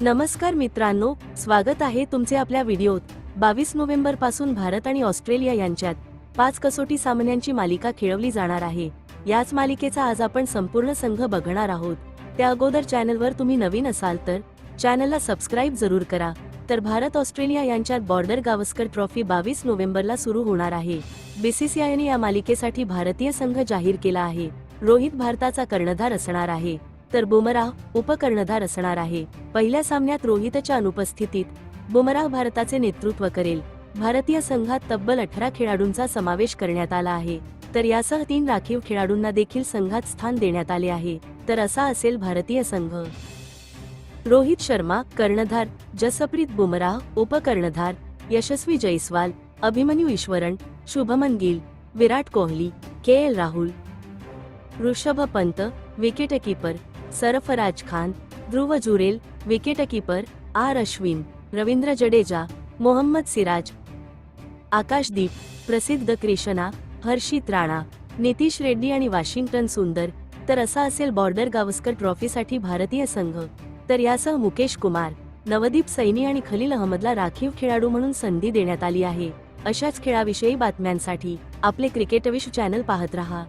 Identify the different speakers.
Speaker 1: नमस्कार मित्रांनो स्वागत आहे तुमचे आपल्या व्हिडिओत. बावीस नोव्हेंबरपासून भारत आणि ऑस्ट्रेलिया यांच्यात पाच कसोटी सामन्यांची मालिका खेळवली जाणार आहे. याच मालिकेचा आज आपण संपूर्ण संघ बघणार आहोत. त्या अगोदर चॅनलवर तुम्ही नवीन असाल तर चॅनलला सबस्क्राईब जरूर करा. तर भारत ऑस्ट्रेलिया यांच्यात बॉर्डर गावस्कर ट्रॉफी बावीस नोव्हेंबरला सुरू होणार आहे. बीसीसीआयने या मालिकेसाठी भारतीय संघ जाहीर केला आहे. रोहित भारताचा कर्णधार असणार आहे. तर बुमराह उपकर्णधार असणार आहे. पहिल्या सामन्यात रोहितच्या अनुपस्थितीत बुमराह भारताचे नेतृत्व करेल. भारतीय संघात तब्बल अठरा खेळाडूंचा समावेश करण्यात आला आहे. तर यासह तीन राखीव खेळाडूंना देखील संघात स्थान देण्यात आले आहे. तर असा असेल भारतीय संघ. रोहित शर्मा कर्णधार जसप्रीत बुमराह उपकर्णधार Yashasvi Jaiswal Abhimanyu Easwaran Shubman Gill Virat Kohli K L Rahul Rishabh Pant wicketkeeper Sarfaraz Khan Dhruv Jurel wicketkeeper R Ashwin Ravindra Jadeja Mohammed Siraj Akashdeep Prasidh Krishna Harshit Rana Nitish Reddy आणि वॉशिंग्टन सुंदर. तर असा असेल बॉर्डर गावस्कर ट्रॉफीसाठी भारतीय संघ. तर यासह मुकेश कुमार नवदीप सैनी आणि खलील अहमदला राखीव खेळाडू म्हणून संधी देण्यात आली आहे. अशाच खेळाविषयी बातम्यांसाठी आपले क्रिकेटविश चॅनल पाहत रहा.